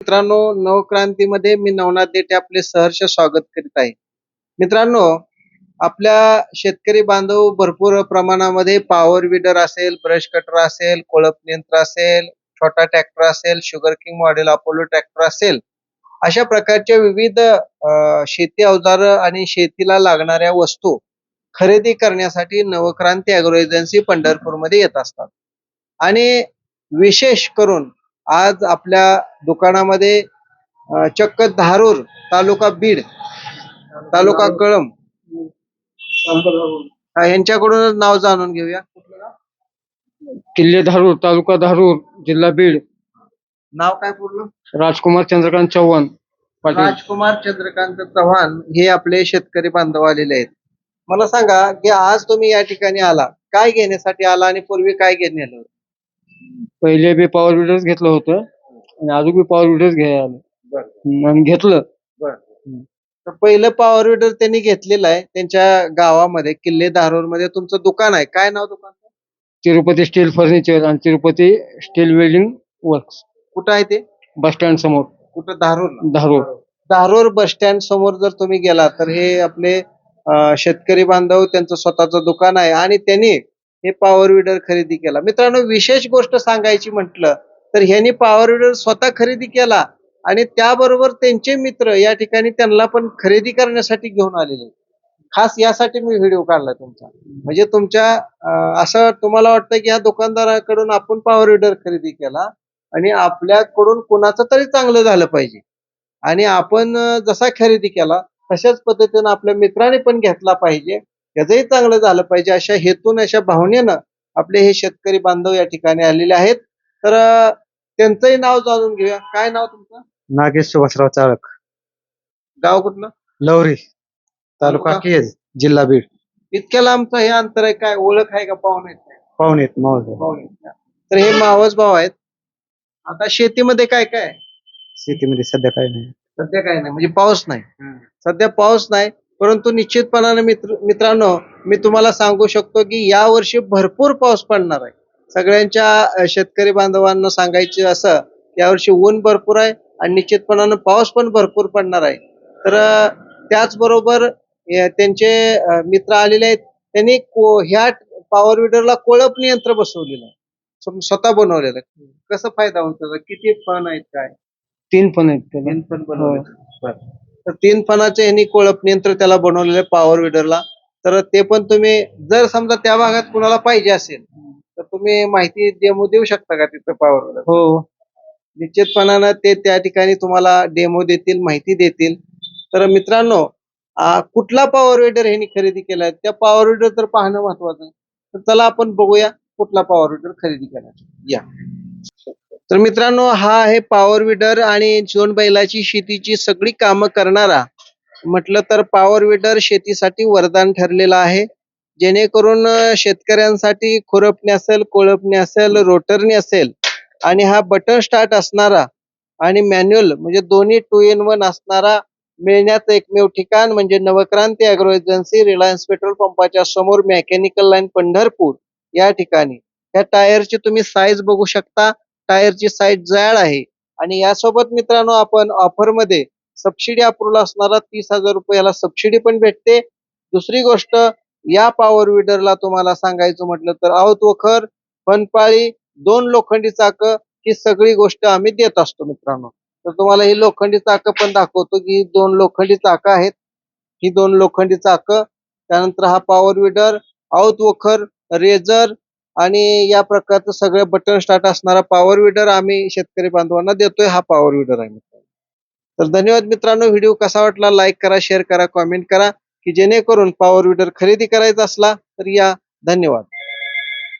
मित्रांनो नवक्रांतीमध्ये मी नवनाथ देठे आपले सहर्ष स्वागत करीत आहे. मित्रांनो आपल्या शेतकरी बांधव भरपूर प्रमाणामध्ये पॉवर विडर असेल ब्रश कटर असेल कोळप यंत्र असेल छोटा ट्रॅक्टर असेल sugar king model Apollo tractor असेल अशा प्रकारच्या विविध शेती अवजार आणि शेतीला लागणाऱ्या वस्तू खरेदी करण्यासाठी नवक्रांती अॅग्रो एजन्सी पंढरपूरमध्ये येत असतात. आणि विशेष करून आज आपल्या दुकानामध्ये चक्क धारूर तालुका बीड तालुका कळम यांच्याकडूनच नाव जाणून घेऊया. किल्ले धारूर तालुका धारूर जिल्हा बीड. नाव काय पूर्ण? राजकुमार चंद्रकांत चव्हाण राजकुमार चंद्रकांत चव्हाण हे आपले शेतकरी बांधव आलेले आहेत. मला सांगा की आज तुम्ही या ठिकाणी आला. काय घेण्यासाठी आला आणि पूर्वी काय घेण्यात आलं? पहिले बी पॉवर विडर्स घेतलं होतं. आणि अजून बी पॉवर विडर्स घ्यायला आलो. घेतलं. तर पहिलं पॉवर विडर त्यांनी घेतलेलं आहे. त्यांच्या गावामध्ये किल्ले धारूरमध्ये तुमचं दुकान आहे. काय नाव दुकान? तिरुपती स्टील फर्निचर आणि तिरुपती स्टील वेल्डिंग वर्क्स कुठं आहे ते? बस स्टँड समोर. कुठं? धारूर धारूर. धारूर बस स्टँड समोर जर तुम्ही गेला तर हे आपले अं, शेतकरी बांधव त्यांचं स्वतःचं दुकान आहे. आणि त्यांनी हे पॉवर विडर खरेदी केला. मित्रांनो विशेष गोष्ट सांगायची म्हटलं तर ह्यांनी पॉवर विडर स्वतः खरेदी केला आणि त्याबरोबर त्यांचे मित्र या ठिकाणी त्यांना पण खरेदी करण्यासाठी घेऊन आलेले. खास यासाठी मी व्हिडिओ काढला तुमचा. म्हणजे तुमच्या असं तुम्हाला वाटतं की ह्या दुकानदाराकडून आपण पॉवर विडर खरेदी केला आणि आपल्याकडून कुणाचं तरी चांगलं झालं पाहिजे. आणि आपण जसा खरेदी केला तशाच पद्धतीनं आपल्या मित्राने पण घेतला पाहिजे. त्याचंही चांगलं झालं पाहिजे. अशा हेतून अशा भावनेनं आपले हे शेतकरी बांधव या ठिकाणी आलेले आहेत. तर त्यांचंही नाव जाणून घेऊया. काय नाव तुमचं? नागेश सुभाषराव चाळक. गाव कुठलं? लवरी तालुका तालुका? केज जिल्हा बीड. इतक्या लांबचं हे अंतर आहे काय? ओळख आहे का? पाहुणे आहेत काय? पाहुणे आहेत का? तर हे मावस भाव आहेत. आता शेतीमध्ये काय काय आहे? शेतीमध्ये सध्या काही नाही. सध्या काय नाही. म्हणजे पाऊस नाही. सध्या पाऊस नाही. परंतु निश्चितपणाने मित्र मित्रांनो मी तुम्हाला सांगू शकतो की या वर्षी भरपूर पाऊस पडणार आहे. सगळ्यांच्या शेतकरी बांधवांना सांगायचे असं यावर्षी ऊन भरपूर आहे आणि निश्चितपणानं पाऊस पण भरपूर पडणार आहे. तर त्याचबरोबर त्यांचे मित्र आलेले आहेत. त्यांनी ह्या पॉवर विडरला कोळप यंत्र बसवलेलं आहे. स्व- स्वतः बनवलेलं आहे. कसं फायदा होतो? किती फण आहेत काय? तीन पण आहेत. तीन बनवले तर तीन फणाचे यांनी कोळप यंत्र त्याला बनवलेले पॉवर विडरला तर ते पण तुम्ही जर समजा त्या भागात कुणाला पाहिजे असेल तर तुम्ही माहिती डेमो देऊ शकता का तिथं पॉवर विडर हो. निश्चितपणानं ते त्या ठिकाणी तुम्हाला डेमो देतील माहिती देतील. तर मित्रांनो कुठला पॉवर विडर ह्यांनी खरेदी केलाय त्या पॉवर विडर तर पाहणं महत्वाचं आहे तर चला आपण बघूया कुठला पॉवर विडर खरेदी केला या. तर मित्रांनो हा आहे पॉवर विडर आणि जोन बैलाची शेतीची सगळी कामं करणारा. म्हटलं तर पॉवर विडर शेतीसाठी वरदान ठरलेला आहे. जेणेकरून शेतकऱ्यांसाठी खुरपणे असेल कोळपणे असेल रोटरने असेल आणि हा बटन स्टार्ट असणारा आणि मॅन्युअल म्हणजे दोन्ही टू इन वन असणारा मिळण्याचं एकमेव ठिकाण म्हणजे Navkranti agro agency Reliance petrol पंपाच्या समोर मेकॅनिकल लाईन पंढरपूर या ठिकाणी. या टायरची तुम्ही साईज बघू शकता. टायरची साईज जाड आहे. आणि यासोबत मित्रांनो आपण ऑफरमध्ये सबसिडी अप्रूव्हल असणारा तीस हजार रुपयाला सबसिडी पण भेटते. दुसरी गोष्ट या पॉवर विडरला तुम्हाला सांगायचं म्हटलं तर आवत वखर फनपाळी दोन लोखंडी चाक ही सगळी गोष्ट आम्ही देत असतो मित्रांनो. तर तुम्हाला ही लोखंडी चाक पण दाखवतो की ही दोन लोखंडी चाक आहेत. ही दोन लोखंडी चाक त्यानंतर हा पॉवर विडर आऊत वखर रेझर आणि या प्रकारचं सगळं बटन स्टार्ट असणारा पॉवर विडर आम्ही शेतकरी बांधवांना देतोय हा पॉवर विडर आहे मित्रांनो. तर धन्यवाद मित्रांनो व्हिडिओ कसा वाटला लाईक करा शेअर करा कॉमेंट करा की जेणेकरून पॉवर विडर खरेदी करायचा असला तर या धन्यवाद.